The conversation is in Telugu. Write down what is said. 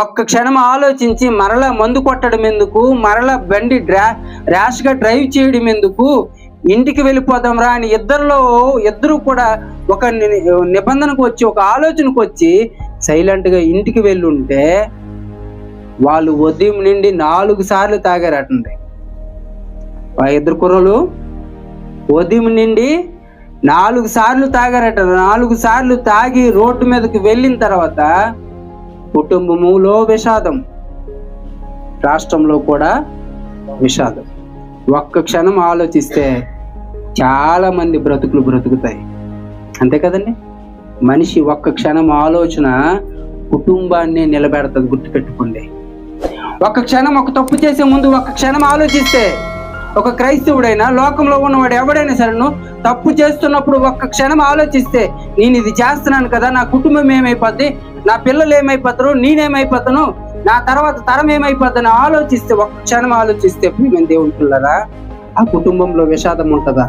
ఒక్క క్షణం ఆలోచించి మరలా మందు కొట్టడం ఎందుకు? మరలా బండి డ్రా ర్యాష్గా డ్రైవ్ చేయడం ఎందుకు? ఇంటికి వెళ్ళిపోదాం రా అని ఇద్దరిలో ఇద్దరు కూడా ఒక ని- నిబంధనకు వచ్చి ఒక ఆలోచనకు వచ్చి సైలెంట్గా ఇంటికి వెళ్ళుంటే వాళ్ళు ఉదయం నుండి నాలుగు సార్లు తాగారటండి. ఆ ఇద్దరు కుర్రలు ఉదయం నుండి నాలుగు సార్లు తాగారట. నాలుగు సార్లు తాగి రోడ్డు మీదకి వెళ్ళిన తర్వాత కుటుంబములో విషాదం. రాష్ట్రంలో కూడా విషాదం. ఒక్క క్షణం ఆలోచిస్తే చాలా మంది బ్రతుకులు బ్రతుకుతాయి. అంతే కదండి? మనిషి ఒక్క క్షణం ఆలోచన కుటుంబాన్ని నిలబెడతది గుర్తుపెట్టుకోండి. ఒక క్షణం ఒక తప్పు చేసే ముందు ఒక క్షణం ఆలోచిస్తే ఒక క్రైస్తవుడైనా లోకంలో ఉన్నవాడు ఎవడైనా సరే తప్పు చేస్తున్నప్పుడు ఒక్క క్షణం ఆలోచిస్తే నేను ఇది చేస్తున్నాను కదా నా కుటుంబం ఏమైపోద్ది? నా పిల్లలు ఏమైపోతారు నేనేమైపోతాను నా తర్వాత తరం ఏమైపోతాను ఆలోచిస్తే ఒక్క క్షణం ఆలోచిస్తే ప్రియమైన దేవుని పిల్లరా ఆ కుటుంబంలో విషాదం ఉంటుందా?